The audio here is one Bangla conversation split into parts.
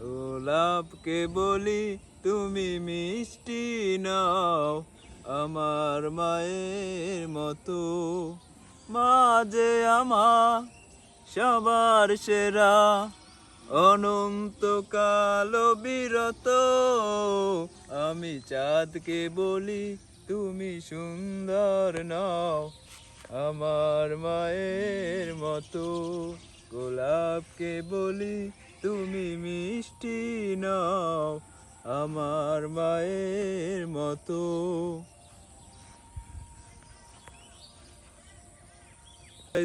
গোলাপকে বলি তুমি মিষ্টি নাও, আমার মায়ের মতো। মাঝে আমার সবার সেরা অনন্ত কালো বিরত। আমি চাঁদকে বলি তুমি সুন্দর নাও, আমার মায়ের মতো। গোলাপকে বলি তুমি মিষ্টি নাও আমার মায়ের মতো।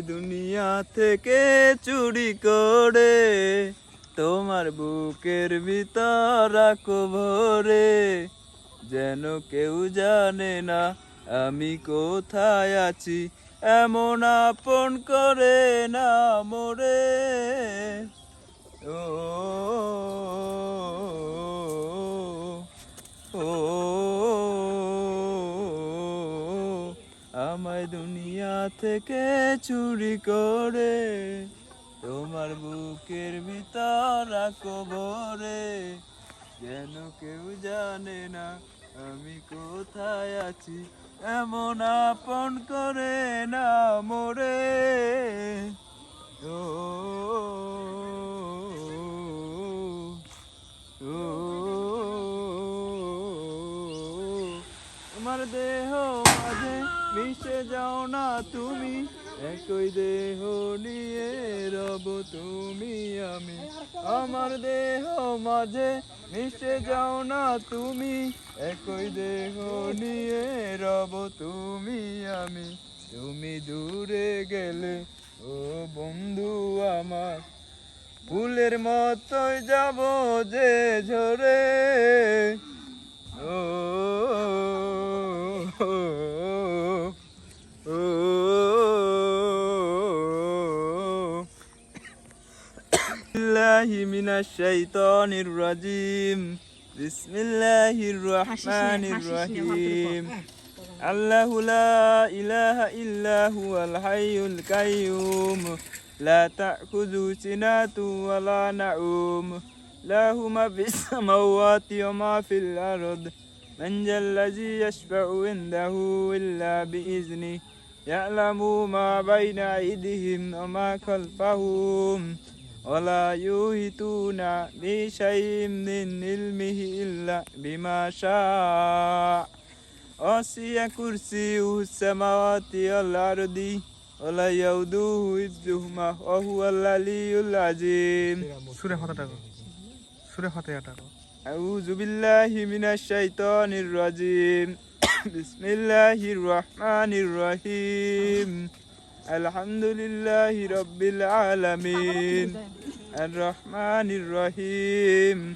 দুনিয়া থেকে চুরি করে তোমার বুকের ভিতর রাখো ভরে। যেন কেউ জানে না আমি কোথায় আছি, এমন আপন করে না মোরে। ও ও আমায় দুনিয়া থেকে চুরি করে তোমার বুকের ভিতর ভরে যেন কেউ জানে না আমি কোথায় আছি এমন আপন করে না মোরে ও আমার দেহ মাঝে মিশে যাও না তুমি। একই দেহ নিয়ে রব তুমি আমি। আমার দেহ মাঝে মিশে যাও না তুমি। একই দেহ নিয়ে রব তুমি আমি। তুমি দূরে গেলে, ও বন্ধু আমার, ফুলের মতোই যাব যে ঝরে। ও الله من الشيطان الرجيم بسم الله الرحمن الرحيم الله لا إله إلا هو الحي القيوم لا تأخذه سنة ولا نعوم له ما في السماوات وما في الأرض من ذا الذي يشفع عنده إلا بإذنه يعلم ما بين أيديهم وما خلفهم ولا يوهتون بشيء من علمه إلا بما شاء وسع كرسيه السماوات والأرض ولا يؤده حفظهما وهو العلي العظيم سورة فاتحة سورة فاتحة أعوذ بالله من الشيطان الرجيم بسم الله الرحمن الرحيم الحمد لله رب العالمين الرحمن الرحيم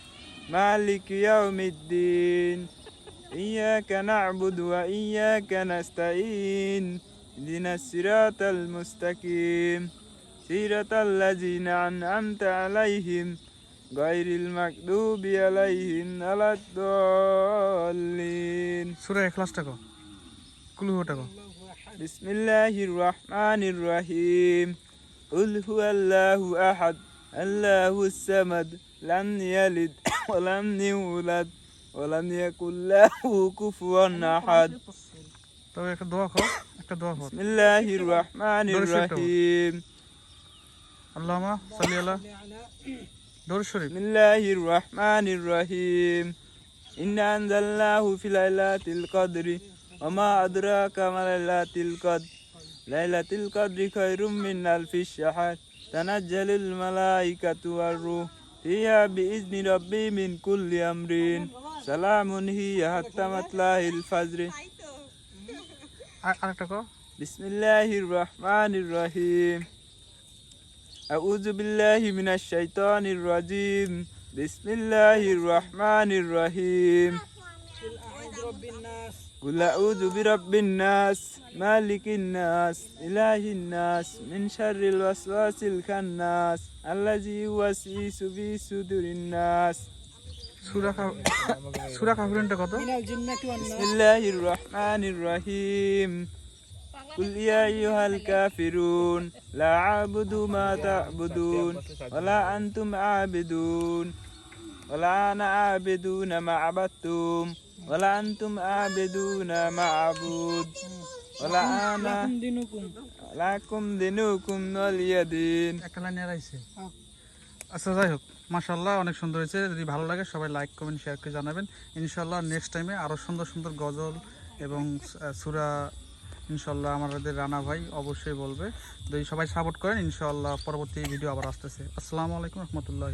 مالك يوم الدين إياك نعبد وإياك نستعين اهدنا الصراط المستقيم صراط الذين أنعمت عليهم غير المكذوب عليهم ولا الضالين সুরে এখলাসটা কর কুলুহটা কর بسم الله الرحمن الرحيم قل هو الله أحد الله الصمد لم يلد ولم يولد ولم يكن له كفوا أحد তবে একটা দোয়া কর একটা দোয়া কর بسم الله الرحمن دور شريف الرحيم আল্লামা সাল্লি আল্লাহ দরুদ শরীফ بسم الله الرحمن الرحيم إنا أنزلناه في ليلة القدر وما أدراك ما ليلة القدر ليلة القدر خير من ألف الشهر تنزل الملائكة والروح فيها بإذن ربي من كل أمر سلام هي حتى مطلع الفجر আর আরেকটা কর بسم الله الرحمن الرحيم أعوذ بالله من الشيطان الرجيم بسم الله الرحمن الرحيم قل أعوذ برب الناس مالك الناس إله الناس من شر الوسواس الخناس الذي يوسوس في صدور الناس সুরা কা সুরা কাফিরুনটা কত بسم الله الرحمن الرحيم قل يا أيها الكافرون لا أعبد ما تعبدون ولا أنتم عابدون ولا أنا عابدون ما عبدتم ولا أنتم عابدون ما أعبد ولا أنا لكم دينكم ولي دين একটা লাইন এরাইছে আচ্ছা যাই হোক মাশাল্লাহ অনেক সুন্দর হয়েছে যদি ভালো লাগে সবাই লাইক কমেন্ট শেয়ার করে জানাবেন ইনশাল্লাহ নেক্সট টাইমে আরও সুন্দর সুন্দর গজল এবং সুরা ইনশাল্লাহ আমাদের রানা ভাই অবশ্যই বলবে। যদি সবাই সাপোর্ট করেন ইনশাল্লাহ পরবর্তী ভিডিও আবার আসতেছে। আসসালামু আলাইকুম রহমতুল্লাহ